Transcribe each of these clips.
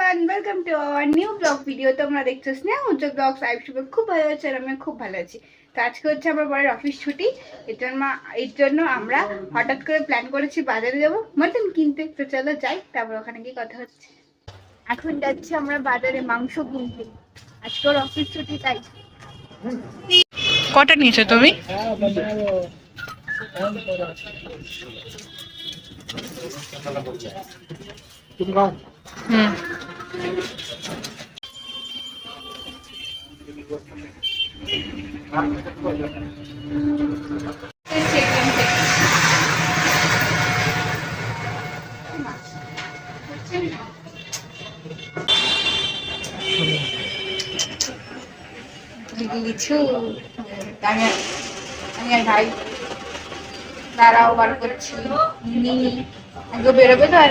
Everyone welcome to our new blog video তোমরা দেখছ স্নেহ উজ্জ্বল ব্লগ সাহেব শুভ খুব ভালো আছে আর আমি খুব ভালো আছি। তো আজকে হচ্ছে আমার বড়ের অফিস ছুটি। এর জন্য এর জন্য আমরা হঠাৎ করে প্ল্যান করেছি বাজারে যাব মটন কিনতে। তো চলো যাই তারপর ওখানে গিয়ে কথা হচ্ছে। এখন যাচ্ছি আমরা বাজারে মাংস কিনতে। আজকে ওর অফিস ছুটি তাই। কটা নিয়েছো তুমি? হুম কিছু আমি আমি আর ভাই দাঁড়াও বার করছি আগে বেরোবে তো আর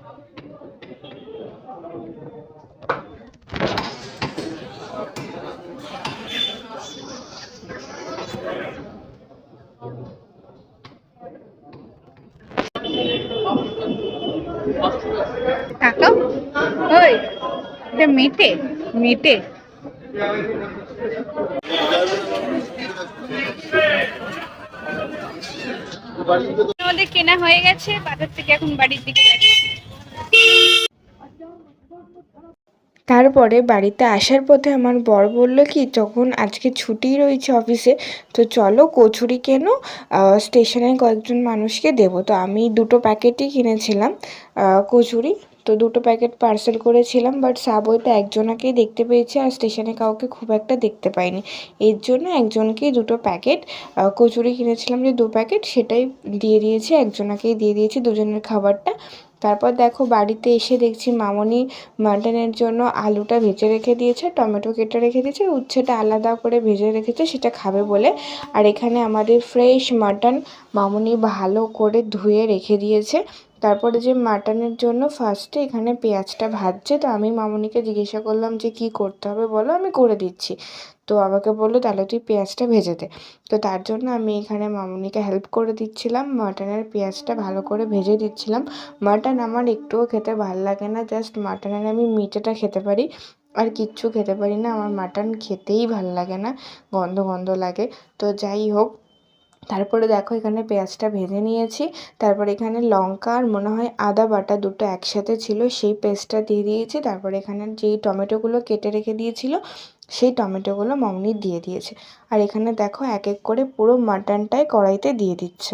টাকা ওই, এটা মেটে মেটে। আমাদের কেনা হয়ে গেছে, বাজার থেকে এখন বাড়ির দিকে যাচ্ছি। তারপরে বাড়িতে আসার পথে আমার বর বলল কি, যখন আজকে ছুটি রয়েছে অফিসে, তো চলো কচুরি কেন স্টেশনে কয়েকজন মানুষকে দেবো। তো আমি দুটো প্যাকেটই কিনেছিলাম কচুরি। তো দুটো প্যাকেট পার্সেল করেছিলাম, বাট সাবওয়েতে একজনাকেই দেখতে পেয়েছি আর স্টেশনে কাউকে খুব একটা দেখতে পাইনি। এর জন্য একজনকেই দুটো প্যাকেট কচুরি কিনেছিলাম যে দু প্যাকেট, সেটাই দিয়ে দিয়েছি, একজনাকেই দিয়ে দিয়েছি দুজনের খাবারটা। তারপর দেখো বাড়িতে এসে দেখছি মামনি মাটনের জন্য আলুটা ভেজে রেখে দিয়েছে, টমেটো কেটে রেখে দিয়েছে, উচ্ছেটা আলাদা করে ভেজে রেখেছে, সেটা খাবে বলে। আর এখানে আমাদের ফ্রেশ মাটন মামনি ভালো করে ধুয়ে রেখে দিয়েছে। তারপরে যে মাটনের জন্য ফার্স্টে এখানে পেঁয়াজটা ভাজছে, তো আমি মামনিকে জিজ্ঞাসা করলাম যে কি করতে হবে বলো, আমি করে দিচ্ছি। তো আমাকে বলল, তাহলে তুই পেঁয়াজটা ভেজে দে। তো তার জন্য আমি এখানে মামনিকে হেল্প করে দিচ্ছিলাম, মাটনের পেঁয়াজটা ভালো করে ভেজে দিচ্ছিলাম। মাটন আমার একটুও খেতে ভালো লাগে না জাস্ট মাটনের আমি মিটেটা খেতে পারি, আর কিচ্ছু খেতে পারি না। আমার মাটন খেতেই ভালো লাগে না, গন্ধ গন্ধ লাগে। তো যাই হোক তারপরে দেখো এখানে পেঁয়াজটা ভেজে নিয়েছি। তারপর এখানে লঙ্কা আর মনে হয় আদা বাটা দুটো একসাথে ছিল, সেই পেস্টটা দিয়ে দিয়েছি। তারপর এখানে যেই টমেটোগুলো কেটে রেখে দিয়েছিল, সেই টমেটোগুলো মামনি দিয়ে দিয়েছে। আর এখানে দেখো এক এক করে পুরো মাটনটাই কড়াইতে দিয়ে দিচ্ছে।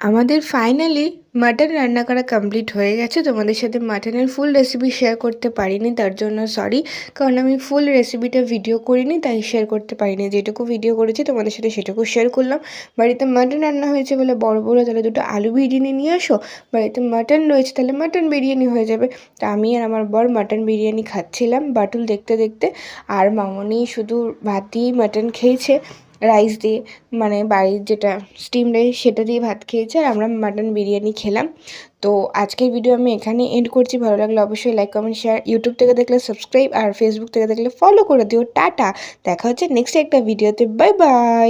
আমাদের ফাইনালি মাটন রান্না করা কমপ্লিট হয়ে গেছে। তোমাদের সাথে মাটনের ফুল রেসিপি শেয়ার করতে পারিনি, তার জন্য সরি কারণ আমি ফুল রেসিপিটা ভিডিও করিনি, তাই শেয়ার করতে পারিনি। যেটুকু ভিডিও করেছি, তোমাদের সাথে সেটুকু শেয়ার করলাম। বাড়িতে মাটন রান্না হয়েছে বলে বড় বড় তাহলে দুটো আলু বিরিয়ানি নিয়ে আসো। বাড়িতে মাটন রয়েছে, তাহলে মাটন বিরিয়ানি হয়ে যাবে। তা আমি আর আমার বর মাটন বিরিয়ানি খাচ্ছিলাম বাটুল দেখতে দেখতে। আর মামনি শুধু ভাত দিয়েই মাটন খেয়েছে। রাইস দিয়ে মানে বাড়ির যেটা স্টিম রাইস সেটা দিয়ে ভাত খেয়েছে আর আমরা মাটন বিরিয়ানি খেলাম। তো আজকের ভিডিও আমি এখানে এন্ড করছি। ভালো লাগলে অবশ্যই লাইক কমেন্ট শেয়ার ইউটিউব থেকে দেখলে সাবস্ক্রাইব আর ফেসবুক থেকে দেখলে ফলো করে দিও। টাটা! দেখা হচ্ছে নেক্সট একটা ভিডিওতে বাই বাই